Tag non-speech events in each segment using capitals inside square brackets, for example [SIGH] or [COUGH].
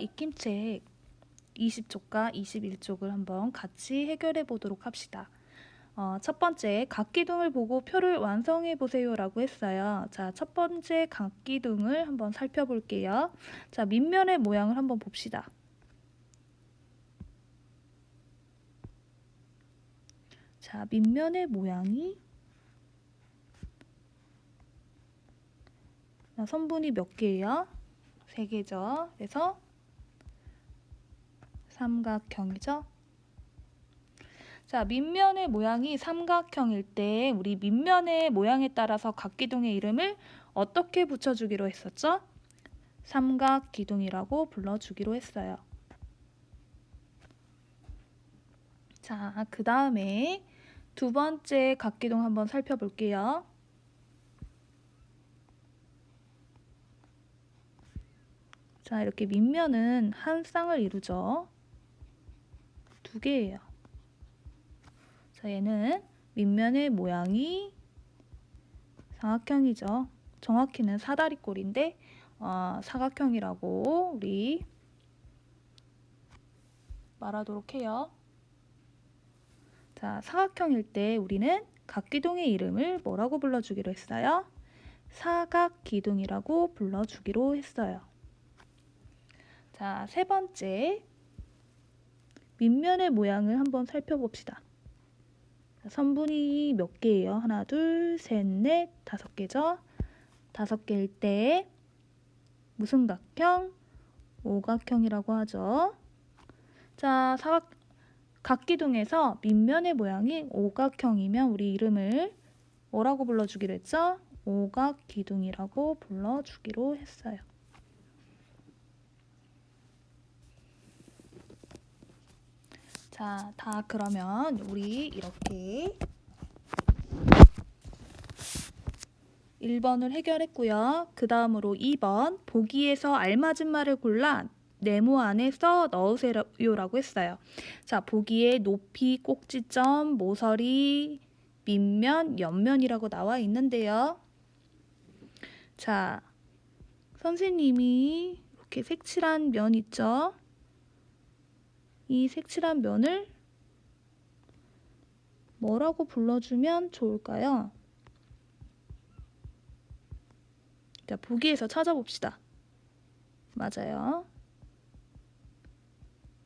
익힘책 20쪽과 21쪽을 한번 같이 해결해 보도록 합시다. 어, 첫 번째 각기둥을 보고 표를 완성해 보세요 라고 했어요. 자, 첫 번째 각기둥을 한번 살펴볼게요. 자, 밑면의 모양을 한번 봅시다. 자, 밑면의 모양이 자, 선분이 몇 개예요? 세 개죠. 그래서 삼각형이죠. 자, 밑면의 모양이 삼각형일 때 우리 밑면의 모양에 따라서 각 기둥의 이름을 어떻게 붙여주기로 했었죠? 삼각 기둥이라고 불러주기로 했어요. 자, 그 다음에 두 번째 각 기둥 한번 살펴볼게요. 자, 이렇게 밑면은 한 쌍을 이루죠. 두 개예요. 자, 얘는 밑면의 모양이 삼각형이죠. 정확히는 사다리꼴인데 어, 사각형이라고 우리 말하도록 해요. 자, 사각형일 때 우리는 각기둥의 이름을 뭐라고 불러주기로 했어요? 사각기둥이라고 불러주기로 했어요. 자, 세 번째 밑면의 모양을 한번 살펴봅시다. 선분이 몇 개예요? 하나, 둘, 셋, 넷, 다섯 개죠? 다섯 개일 때 무슨 각형? 오각형이라고 하죠. 자, 사각 각기둥에서 밑면의 모양이 오각형이면 우리 이름을 뭐라고 불러주기로 했죠? 오각기둥이라고 불러주기로 했어요. 자, 다 그러면 우리 이렇게 1번을 해결했고요. 그 다음으로 2번 보기에서 알맞은 말을 골라 네모 안에 써 넣으세요라고 했어요. 자, 보기에 높이, 꼭지점, 모서리, 밑면, 옆면이라고 나와 있는데요. 자, 선생님이 이렇게 색칠한 면 있죠? 이 색칠한 면을 뭐라고 불러주면 좋을까요? 자, 보기에서 찾아봅시다. 맞아요.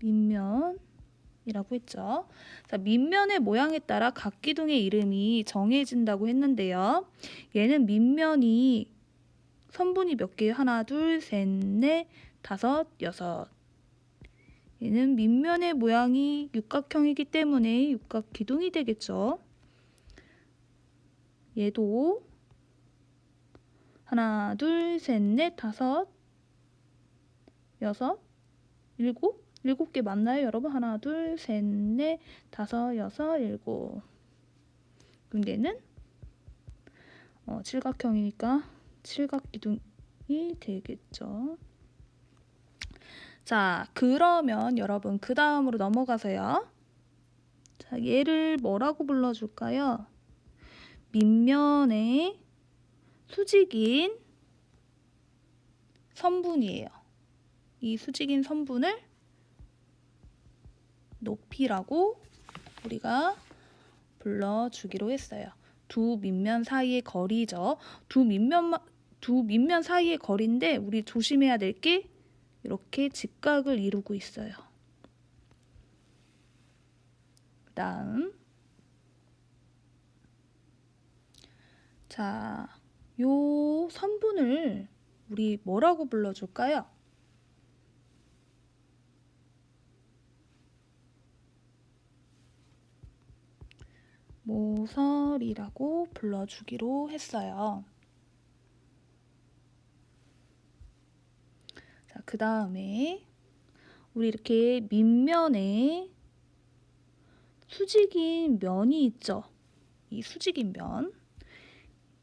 밑면이라고 했죠. 자, 밑면의 모양에 따라 각 기둥의 이름이 정해진다고 했는데요. 얘는 밑면이 선분이 몇 개예요? 하나, 둘, 셋, 넷, 다섯, 여섯. 얘는 밑면의 모양이 육각형이기 때문에 육각 기둥이 되겠죠. 얘도 하나, 둘, 셋, 넷, 다섯, 여섯, 일곱, 일곱 개 맞나요, 여러분? 하나, 둘, 셋, 넷, 다섯, 여섯, 일곱. 그럼 얘는 어, 칠각형이니까 칠각 기둥이 되겠죠. 자, 그러면 여러분 그 다음으로 넘어가서요. 자, 얘를 뭐라고 불러줄까요? 밑면에 수직인 선분이에요. 이 수직인 선분을 높이라고 우리가 불러주기로 했어요. 두 밑면 사이의 거리죠. 두 밑면 두 밑면 사이의 거리인데 우리 조심해야 될 게 이렇게 직각을 이루고 있어요. 그다음 자, 요 선분을 우리 뭐라고 불러줄까요? 모서리라고 불러주기로 했어요. 그 다음에 우리 이렇게 밑면에 수직인 면이 있죠. 이 수직인 면.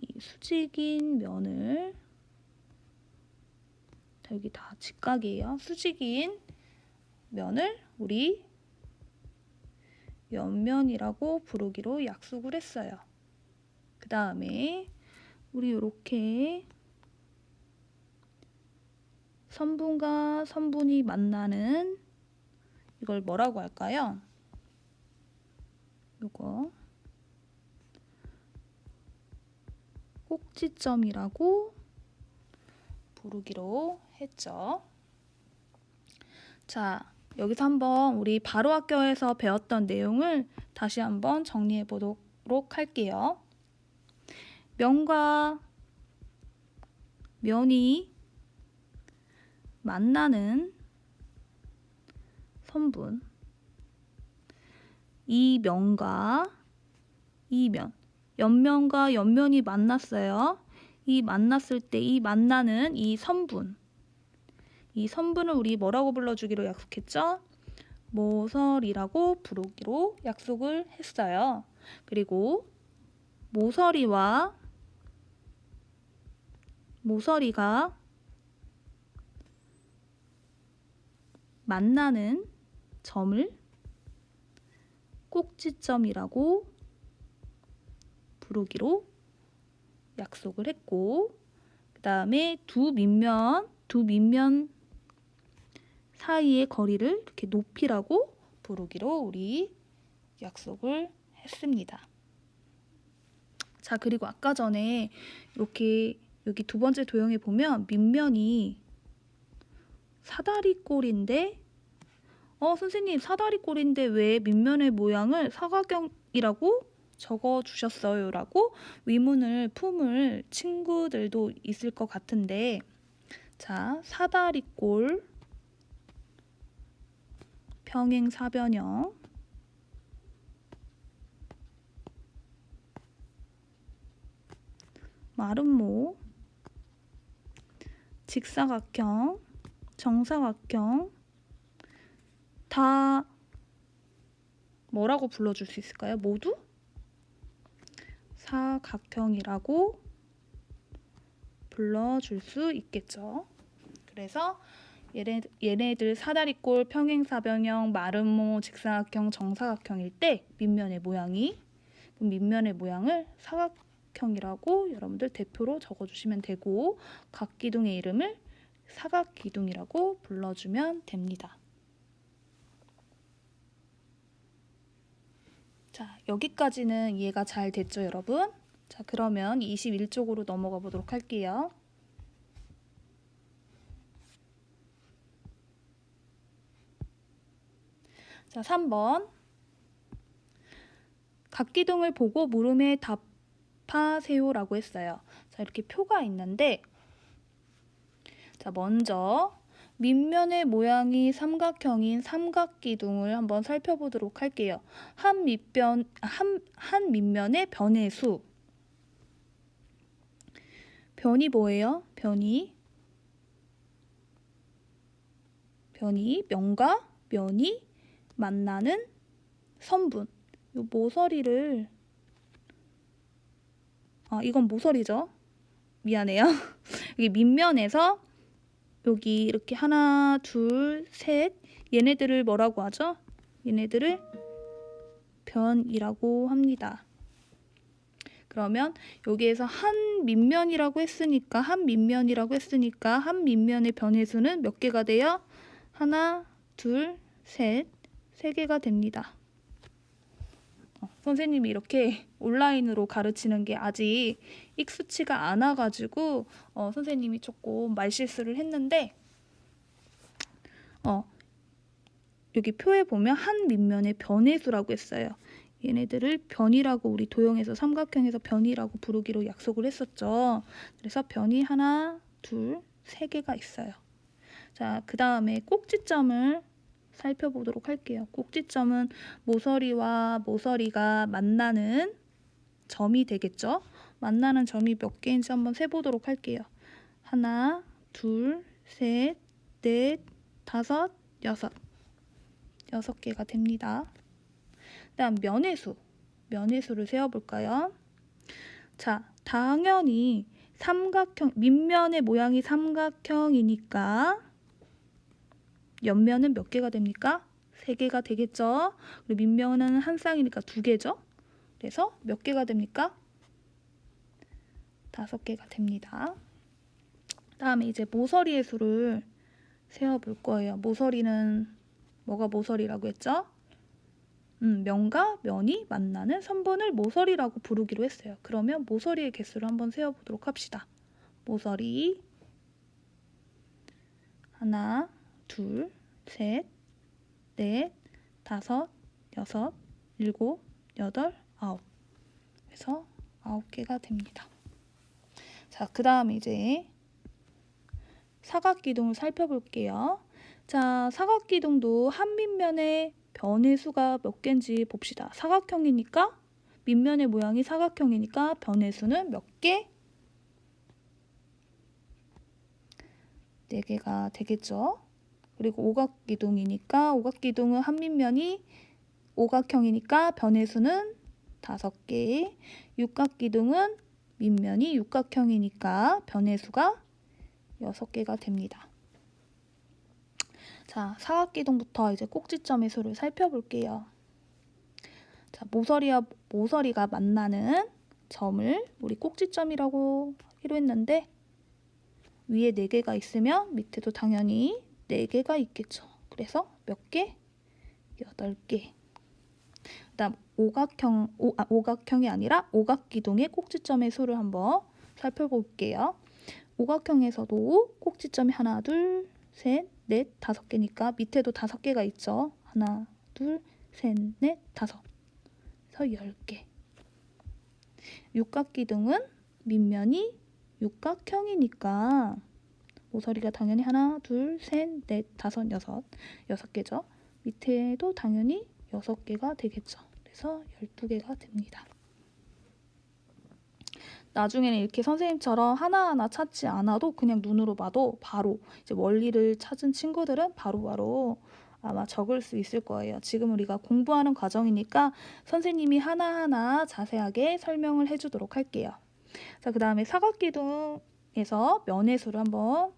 이 수직인 면을 자, 여기 다 직각이에요. 수직인 면을 우리 옆면이라고 부르기로 약속을 했어요. 그 다음에 우리 이렇게 선분과 선분이 만나는 이걸 뭐라고 할까요? 요거 꼭지점이라고 부르기로 했죠. 자, 여기서 한번 우리 바로 학교에서 배웠던 내용을 다시 한번 정리해 보도록 할게요. 면과 면이 만나는 선분 이 면과 이 면, 옆면과 옆면이 만났어요. 이 만났을 때 이 만나는 이 선분 이 선분을 우리 뭐라고 불러주기로 약속했죠? 모서리라고 부르기로 약속을 했어요. 그리고 모서리와 모서리가 만나는 점을 꼭지점이라고 부르기로 약속을 했고 그 다음에 두 밑면 두 밑면 사이의 거리를 이렇게 높이라고 부르기로 우리 약속을 했습니다. 자 그리고 아까 전에 이렇게 여기 두 번째 도형에 보면 밑면이 사다리꼴인데? 어 선생님 사다리꼴인데 왜 밑면의 모양을 사각형이라고 적어 주셨어요 라고 의문을 품을 친구들도 있을 것 같은데. 자 사다리꼴. 평행사변형. 마름모. 직사각형 정사각형 다 뭐라고 불러줄 수 있을까요? 모두 사각형이라고 불러줄 수 있겠죠. 그래서 얘네, 얘네들 사다리꼴, 평행사변형, 마름모, 직사각형, 정사각형일 때 밑면의 모양이 그 밑면의 모양을 사각형이라고 여러분들 대표로 적어주시면 되고 각 기둥의 이름을 사각기둥이라고 불러주면 됩니다. 자, 여기까지는 이해가 잘 됐죠, 여러분? 자, 그러면 21쪽으로 넘어가 보도록 할게요. 자, 3번. 각기둥을 보고 물음에 답하세요라고 했어요. 자, 이렇게 표가 있는데 자, 먼저 밑면의 모양이 삼각형인 삼각기둥을 한번 살펴보도록 할게요. 한 밑변 한, 한 밑면의 변의 수. 변이 뭐예요? 변이 변이 면과 면이 만나는 선분. 요 모서리를 아, 이건 모서리죠. 미안해요. [LAUGHS] 여기 밑면에서 여기 이렇게 하나, 둘, 셋 얘네들을 뭐라고 하죠? 얘네들을 변이라고 합니다. 그러면 여기에서 한 밑면이라고 했으니까 한 밑면이라고 했으니까 한 밑면의 변의 수는 몇 개가 돼요? 하나, 둘, 셋, 세 개가 됩니다. 어, 선생님이 이렇게 온라인으로 가르치는 게 아직 익숙치가 않아가지고 어, 선생님이 조금 말실수를 했는데 어, 여기 표에 보면 한 밑면의 변의 수라고 했어요. 얘네들을 변이라고 우리 도형에서 삼각형에서 변이라고 부르기로 약속을 했었죠. 그래서 변이 하나, 둘, 세 개가 있어요. 자, 그 다음에 꼭지점을 살펴보도록 할게요. 꼭지점은 모서리와 모서리가 만나는 점이 되겠죠. 만나는 점이 몇 개인지 한번 세보도록 할게요. 하나, 둘, 셋, 넷, 다섯, 여섯. 여섯 개가 됩니다. 다음 면의 수. 면의 수를 세어볼까요? 자, 당연히 삼각형, 밑면의 모양이 삼각형이니까 옆면은 몇 개가 됩니까? 세 개가 되겠죠. 그리고 밑면은 한 쌍이니까 두 개죠. 그래서 몇 개가 됩니까? 다섯 개가 됩니다. 다음에 이제 모서리의 수를 세어볼 거예요. 모서리는 뭐가 모서리라고 했죠? 음, 면과 면이 만나는 선분을 모서리라고 부르기로 했어요. 그러면 모서리의 개수를 한번 세어보도록 합시다. 모서리 하나, 둘, 셋, 넷, 다섯, 여섯, 일곱, 여덟, 아홉. 그래서 아홉 개가 됩니다. 자, 그 다음에 이제 사각기둥을 살펴볼게요. 자, 사각기둥도 한 밑면에 변의 수가 몇 개인지 봅시다. 사각형이니까 밑면의 모양이 사각형이니까 변의 수는 몇 개? 네 개가 되겠죠. 그리고 오각기둥이니까 오각기둥은 한 밑면이 오각형이니까 변의 수는 다섯 개. 육각기둥은 밑면이 육각형이니까 변의 수가 여섯 개가 됩니다. 자, 사각기둥부터 이제 꼭지점의 수를 살펴볼게요. 자, 모서리와 모서리가 만나는 점을 우리 꼭지점이라고 하기로 했는데 위에 네 개가 있으면 밑에도 당연히 네 개가 있겠죠. 그래서 몇 개? 여덟 개. 그다음 오각형 오, 아, 오각형이 아니라 오각기둥의 꼭지점의 수를 한번 살펴볼게요. 오각형에서도 꼭지점이 하나, 둘, 셋, 넷, 다섯 개니까 밑에도 다섯 개가 있죠. 하나, 둘, 셋, 넷, 다섯. 그래서 열 개. 육각기둥은 밑면이 육각형이니까 모서리가 당연히 하나, 둘, 셋, 넷, 다섯, 여섯. 여섯 개죠. 밑에도 당연히 여섯 개가 되겠죠. 그래서 열두 개가 됩니다. 나중에는 이렇게 선생님처럼 하나하나 찾지 않아도 그냥 눈으로 봐도 바로 이제 원리를 찾은 친구들은 바로바로 아마 적을 수 있을 거예요. 지금 우리가 공부하는 과정이니까 선생님이 하나하나 자세하게 설명을 해주도록 할게요. 자, 그 다음에 사각기둥에서 면의 수를 한번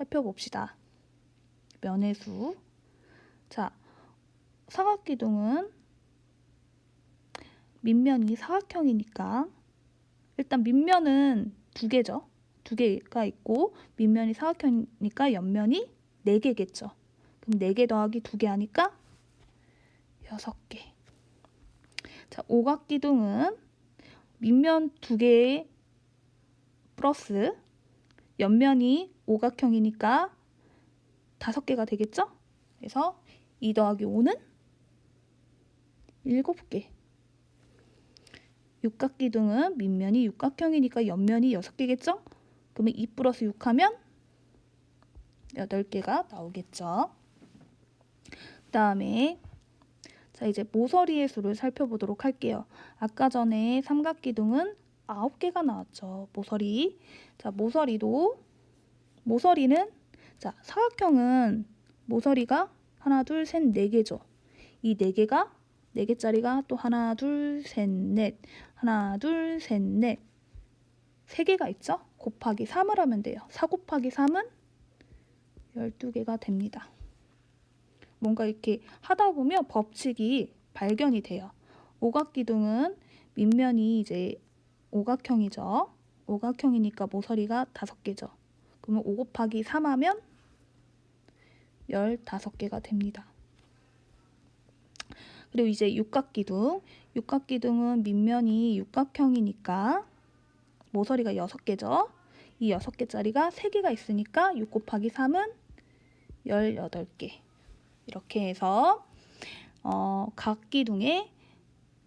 살펴봅시다. 면의 수. 자, 사각기둥은 밑면이 사각형이니까 일단 밑면은 두 개죠. 두 개가 있고 밑면이 사각형이니까 옆면이 네 개겠죠. 그럼 네 개 더하기 두 개 하니까 여섯 개. 자, 오각기둥은 밑면 두개 플러스 옆면이 오각형이니까 다섯 개가 되겠죠? 그래서 2 더하기 5는 일곱 개. 육각기둥은 밑면이 육각형이니까 옆면이 여섯 개겠죠? 그러면 2 플러스 6 하면 여덟 개가 나오겠죠. 그 다음에 자 이제 모서리의 수를 살펴보도록 할게요. 아까 전에 삼각기둥은 9개가 나왔죠. 모서리. 자 모서리도 모서리는 자 사각형은 모서리가 하나 둘 셋 네 개죠. 이 네 개가 네 개짜리가 또 하나 둘 셋 넷 하나 둘 셋 넷 세 개가 있죠? 곱하기 3을 하면 돼요. 4 곱하기 3은 12개가 됩니다. 뭔가 이렇게 하다 보면 법칙이 발견이 돼요. 오각기둥은 밑면이 이제 오각형이죠. 오각형이니까 모서리가 5개죠. 그러면 5 곱하기 3 하면 15개가 됩니다. 그리고 이제 육각기둥. 육각기둥은 밑면이 육각형이니까 모서리가 6개죠. 이 6개짜리가 3개가 있으니까 6 곱하기 3은 18개. 이렇게 해서 어, 각 기둥의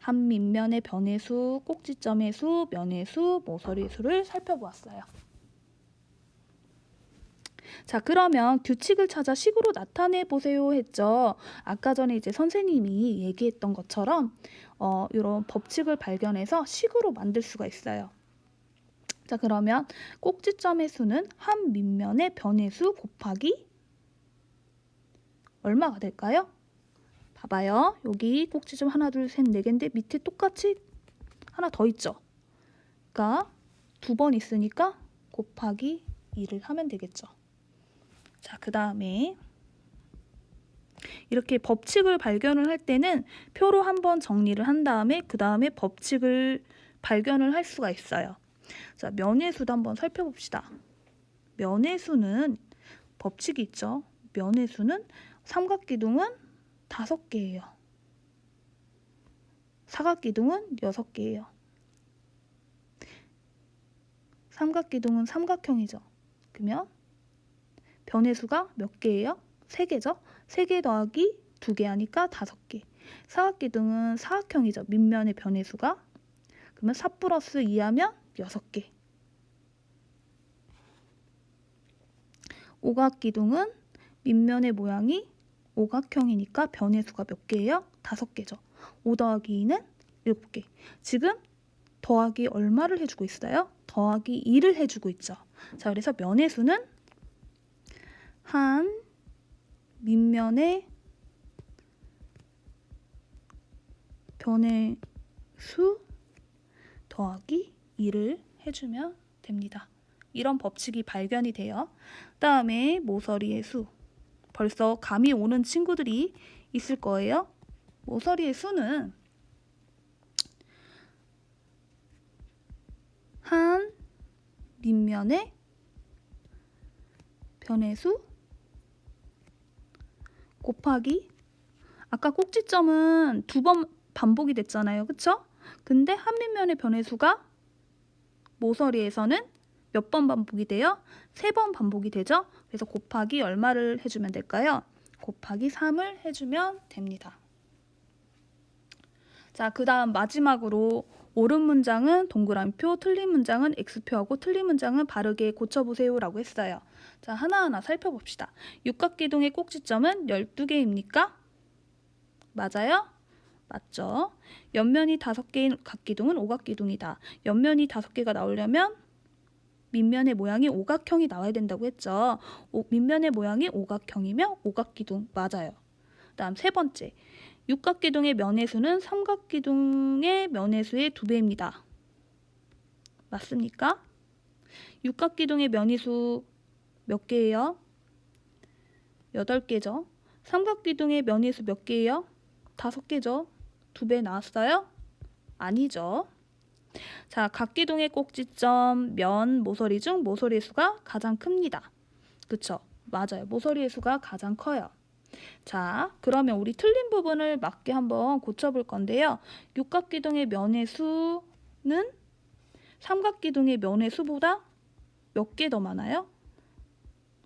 한 밑면의 변의 수, 꼭지점의 수, 면의 수, 모서리 수를 살펴보았어요. 자, 그러면 규칙을 찾아 식으로 나타내 보세요 했죠. 아까 전에 이제 선생님이 얘기했던 것처럼 어, 이런 법칙을 발견해서 식으로 만들 수가 있어요. 자, 그러면 꼭지점의 수는 한 밑면의 변의 수 곱하기 얼마가 될까요? 봐봐요. 여기 꼭지점 하나, 둘, 셋, 네 개인데 밑에 똑같이 하나 더 있죠. 그러니까 두 번 있으니까 곱하기 2를 하면 되겠죠. 자, 그 다음에 이렇게 법칙을 발견을 할 때는 표로 한번 정리를 한 다음에 그 다음에 법칙을 발견을 할 수가 있어요. 자, 면의 수도 한번 살펴봅시다. 면의 수는 법칙이 있죠. 면의 수는 삼각기둥은 다섯 개예요. 사각기둥은 여섯 개예요. 삼각기둥은 삼각형이죠. 그러면 변의 수가 몇 개예요? 세 개죠. 세개 더하기 두개 하니까 다섯 개. 사각기둥은 사각형이죠. 밑면의 변의 수가 그러면 4 플러스 2 하면 여섯 개. 오각기둥은 밑면의 모양이 오각형이니까 변의 수가 몇 개예요? 다섯 개죠. 5 더하기 2는 7개. 지금 더하기 얼마를 해주고 있어요? 더하기 2를 해주고 있죠. 자, 그래서 면의 수는 한 밑면의 변의 수 더하기 2를 해주면 됩니다. 이런 법칙이 발견이 돼요. 그 다음에 모서리의 수. 벌써 감이 오는 친구들이 있을 거예요. 모서리의 수는 한 밑면의 변의 수 곱하기 아까 꼭지점은 두 번 반복이 됐잖아요. 그쵸? 근데 한 밑면의 변의 수가 모서리에서는 몇 번 반복이 돼요? 세 번 반복이 되죠? 그래서 곱하기 얼마를 해주면 될까요? 곱하기 3을 해주면 됩니다. 자, 그 다음 마지막으로 옳은 문장은 동그라미표, 틀린 문장은 X표하고 틀린 문장은 바르게 고쳐보세요 라고 했어요. 자, 하나하나 살펴봅시다. 육각기둥의 꼭지점은 12개입니까? 맞아요? 맞죠? 옆면이 5개인 각기둥은 오각기둥이다. 옆면이 5개가 나오려면 밑면의 모양이 오각형이 나와야 된다고 했죠. 오, 밑면의 모양이 오각형이며 오각기둥 맞아요. 다음 세 번째. 육각기둥의 면의 수는 삼각기둥의 면의 수의 두 배입니다. 맞습니까? 육각기둥의 면의 수 몇 개예요? 여덟 개죠. 삼각기둥의 면의 수 몇 개예요? 다섯 개죠. 두 배 나왔어요? 아니죠. 자, 각 기둥의 꼭지점, 면, 모서리 중 모서리의 수가 가장 큽니다. 그쵸? 맞아요. 모서리의 수가 가장 커요. 자, 그러면 우리 틀린 부분을 맞게 한번 고쳐볼 건데요. 육각기둥의 면의 수는 삼각기둥의 면의 수보다 몇 개 더 많아요?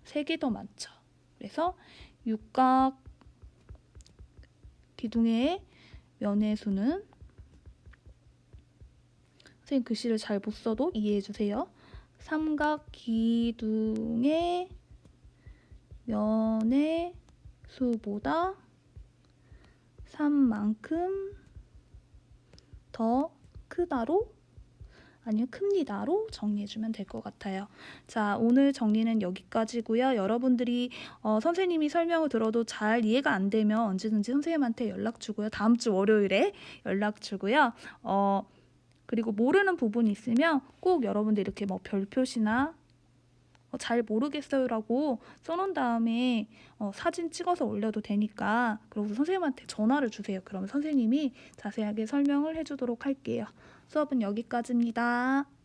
세 개 더 많죠. 그래서 육각 기둥의 면의 수는 선생님 글씨를 잘 못 써도 이해해 주세요. 삼각 기둥의 면의 수보다 3만큼 더 크다로 아니면 큽니다로 정리해주면 될 것 같아요. 자, 오늘 정리는 여기까지고요. 여러분들이 어, 선생님이 설명을 들어도 잘 이해가 안 되면 언제든지 선생님한테 연락 주고요. 다음 주 월요일에 연락 주고요. 어, 그리고 모르는 부분이 있으면 꼭 여러분들 이렇게 뭐 별표시나 어, 잘 모르겠어요라고 써놓은 다음에 어, 사진 찍어서 올려도 되니까 그리고 선생님한테 전화를 주세요. 그러면 선생님이 자세하게 설명을 해주도록 할게요. 수업은 여기까지입니다.